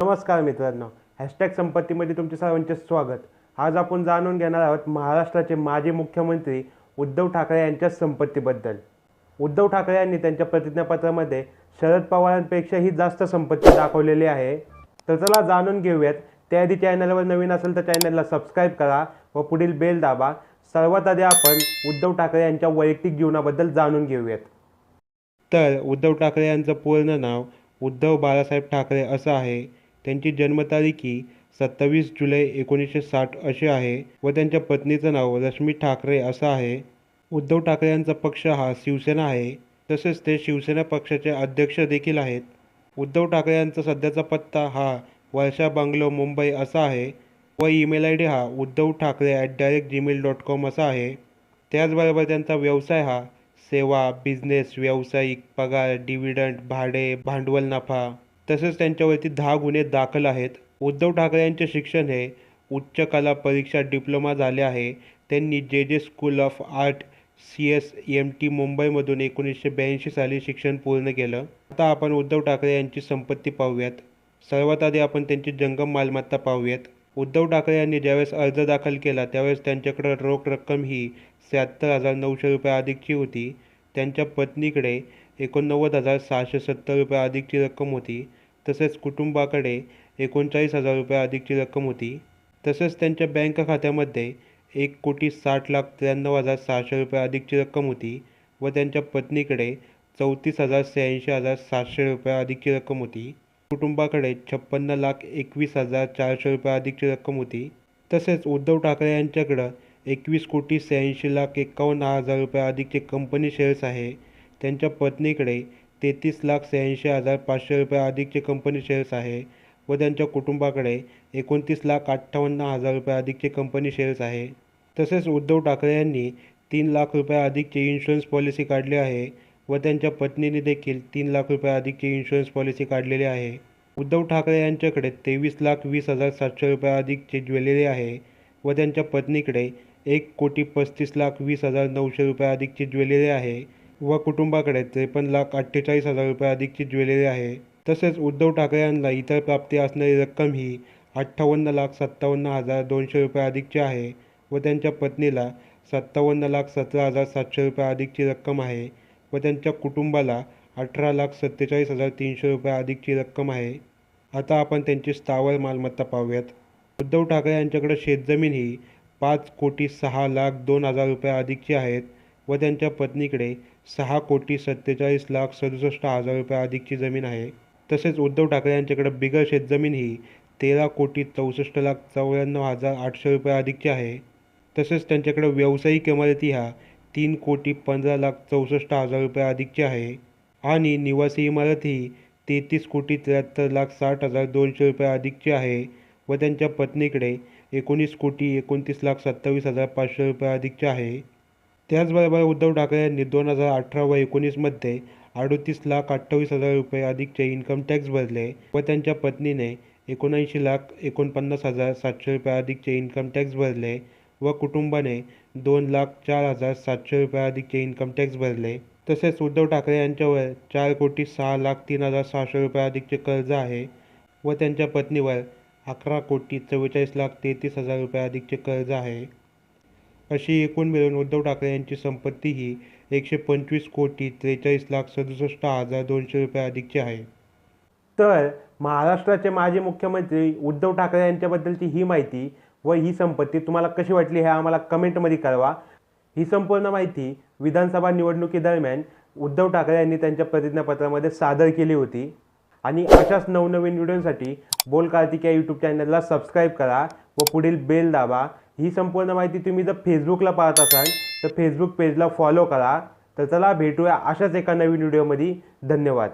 नमस्कार मित्रांनो. हॅशटॅग संपत्तीमध्ये तुमचे सर्वांचे स्वागत. आज आपण जाणून घेणार आहोत महाराष्ट्राचे माजी मुख्यमंत्री उद्धव ठाकरे यांच्या संपत्तीबद्दल. उद्धव ठाकरे यांनी त्यांच्या प्रतिज्ञापत्रामध्ये शरद पवारांपेक्षाही जास्त संपत्ती दाखवलेली आहे. तर चला जाणून घेऊयात. त्याआधी चॅनलवर नवीन असेल तर चॅनलला सबस्क्राईब करा व पुढील बेल दाबा. सर्वात आधी आपण उद्धव ठाकरे यांच्या वैयक्तिक जीवनाबद्दल जाणून घेऊयात. तर उद्धव ठाकरे यांचं पूर्ण नाव उद्धव बाळासाहेब ठाकरे असं आहे. त्यांची जन्मतारीखी सत्तावीस जुलै एकोणीसशे साठ अशी आहे व त्यांच्या पत्नीचं नाव रश्मी ठाकरे असं आहे. उद्धव ठाकरे यांचा पक्ष हा शिवसेना आहे तसेच ते शिवसेना पक्षाचे अध्यक्ष देखील आहेत. उद्धव ठाकरे यांचा सध्याचा पत्ता हा वर्षा बंगलो मुंबई असा आहे व ईमेल आय डी हा Uddhav Thackeray at direct Gmail dot com असा आहे. त्याचबरोबर त्यांचा व्यवसाय हा सेवा बिझनेस व्यावसायिक पगार डिव्हिडंट भाडे भांडवल नफा तसेच त्यांच्यावरती दहा गुन्हे दाखल आहेत. उद्धव ठाकरे यांचे शिक्षण हे उच्च कला परीक्षा डिप्लोमा झाले आहे. त्यांनी J J school of art C S M T मुंबईमधून एकोणीसशे ब्याऐंशी साली शिक्षण पूर्ण केलं. आता आपण उद्धव ठाकरे यांची संपत्ती पाहूयात. सर्वात आधी आपण त्यांची जंगम मालमत्ता पाहूयात. उद्धव ठाकरे यांनी ज्यावेळेस अर्ज दाखल केला त्यावेळेस त्यांच्याकडे रोख रक्कम ही शहात्तर हजार नऊशे रुपये अधिकची होती. त्यांच्या पत्नीकडे एकोणनव्वद हजार सहाशे सत्तर रुपये अधिकची रक्कम होती. तसेच कुटुंबाकडे एकोणचाळीस हजार रुपये अधिकची रक्कम होती. तसेच त्यांच्या बँक खात्यामध्ये एक कोटी साठ लाख त्र्याण्णव हजार सहाशे रुपये अधिकची रक्कम होती व त्यांच्या पत्नीकडे चौतीस हजार शहाऐंशी हजार सातशे रुपये अधिकची रक्कम होती. कुटुंबाकडे छप्पन्न लाख एकवीस हजार चारशे रुपये अधिकची रक्कम होती. तसेच उद्धव ठाकरे यांच्याकडं एकवीस कोटी शहाऐंशी लाख एकावन्न हजार रुपये अधिकचे कंपनी शेअर्स आहे. त्यांच्या पत्नीकडे तेहतीस लाख शहाऐंशी हजार पाचशे रुपये अधिकचे कंपनी शेअर्स आहे व त्यांच्या कुटुंबाकडे एकोणतीस लाख अठ्ठावन्न हजार रुपये अधिकचे कंपनी शेअर्स आहे. तसेच उद्धव ठाकरे यांनी तीन लाख रुपये अधिकचे इन्शुरन्स पॉलिसी काढली आहे व त्यांच्या पत्नीने देखील तीन लाख रुपये अधिकची इन्शुरन्स पॉलिसी काढलेली आहे. उद्धव ठाकरे यांच्याकडे तेवीस लाख वीस हजार सातशे रुपये अधिकचे ज्वेलरी आहे व त्यांच्या पत्नीकडे एक कोटी पस्तीस लाख वीस हजार नऊशे रुपये अधिकची ज्वेलरी आहे. व कुटुंबाकडे त्रेपन्न लाख अठ्ठेचाळीस हजार रुपये अधिकची ज्वेलरी आहे. तसेच उद्धव ठाकरे यांना इतर प्राप्ती असणारी रक्कम ही अठ्ठावन्न लाख सत्तावन्न हजार दोनशे रुपये अधिकची आहे व त्यांच्या पत्नीला सत्तावन्न लाख सतरा हजार सातशे रुपये अधिकची रक्कम आहे व त्यांच्या कुटुंबाला अठरा लाख सत्तेचाळीस हजार तीनशे रुपये अधिकची रक्कम आहे. आता आपण त्यांची स्थावर मालमत्ता पाहूयात. उद्धव ठाकरे यांच्याकडे शेतजमीन ही पाच कोटी सहा लाख दोन हजार रुपये अधिकची आहेत व त्यांच्या पत्नीकडे सहा कोटी सत्तेचाळीस लाख सदुसष्ट हजार रुपये अधिकची जमीन आहे. तसेच उद्धव ठाकरे यांच्याकडे बिगर शेतजमीन ही तेरा कोटी चौसष्ट लाख चौऱ्याण्णव हजार आठशे रुपये अधिकची आहे. तसेच त्यांच्याकडे व्यावसायिक इमारती ह्या तीन कोटी पंधरा लाख चौसष्ट हजार रुपये अधिकची आहे. आणि निवासी इमारत ही तेहतीस कोटी त्र्याहत्तर लाख साठ हजार दोनशे रुपये अधिकची आहे व त्यांच्या पत्नीकडे एकोणीस कोटी एकोणतीस लाख सत्तावीस हजार पाचशे रुपये अधिकचे आहे. त्याचबरोबर उद्धव ठाकरे यांनी दोन हजार अठरा व एकोणीसमध्ये अडोतीस लाख अठ्ठावीस हजार रुपये अधिकचे इन्कम टॅक्स भरले व त्यांच्या पत्नीने एकोणऐंशी लाख एकोणपन्नास हजार सातशे रुपये अधिकचे इन्कम टॅक्स भरले व कुटुंबाने दोन लाख चार हजार सातशे रुपये अधिकचे इन्कम टॅक्स भरले. तसेच उद्धव ठाकरे यांच्यावर चार कोटी सहा लाख तीन हजार सहाशे रुपये अधिकचे कर्ज आहे व त्यांच्या पत्नीवर अकरा कोटी चव्वेचाळीस लाख तेहतीस हजार रुपये अधिकचे कर्ज आहे. अशी एकूण मिळून उद्धव ठाकरे यांची संपत्ती ही एकशे पंचवीस कोटी त्रेचाळीस लाख सदुसष्ट हजार दोनशे रुपये अधिकची आहे. तर महाराष्ट्राचे माजी मुख्यमंत्री उद्धव ठाकरे यांच्याबद्दलची ही माहिती व ही संपत्ती तुम्हाला कशी वाटली हे आम्हाला कमेंटमध्ये कळवा. ही संपूर्ण माहिती विधानसभा निवडणुकीदरम्यान उद्धव ठाकरे यांनी त्यांच्या प्रतिज्ञापत्रामध्ये सादर केली होती. आणि अशाच नवनवीन व्हिडिओसाठी बोल कार्तिक या यूट्यूब चॅनलला सबस्क्राईब करा व पुढील बेल दाबा. ही संपूर्ण माहिती तुम्ही जर फेसबुकला पाहत असाल तर फेसबुक पेजला फॉलो करा. तर चला भेटूया अशाच एका नवीन व्हिडिओमध्ये धन्यवाद.